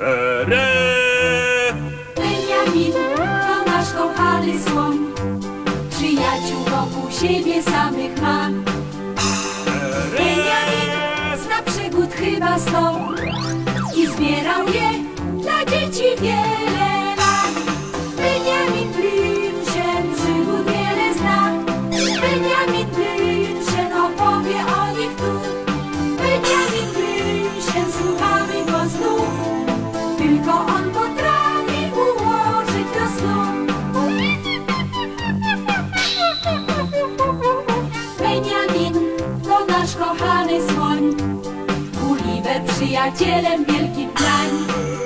Ere! Benjamin to nasz kochany słoń. Przyjaciół wokół siebie samych ma. Benjamin zna przygód chyba sto i zbierał je dla dzieci wiele nasz kochany słoń. Gulliver przyjacielem wielkim drań.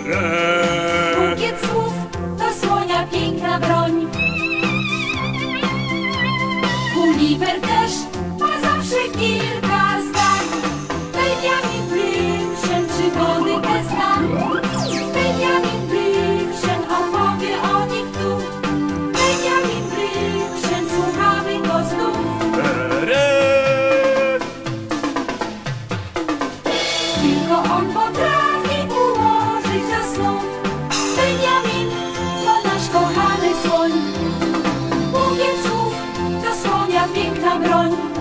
Ere! Bukiet słów to słonia piękna broń. Gulliver też Tylko on potrafi ułożyć do snu. Benjamin to nasz kochany słoń. Bukiet słów to słonia piękna broń.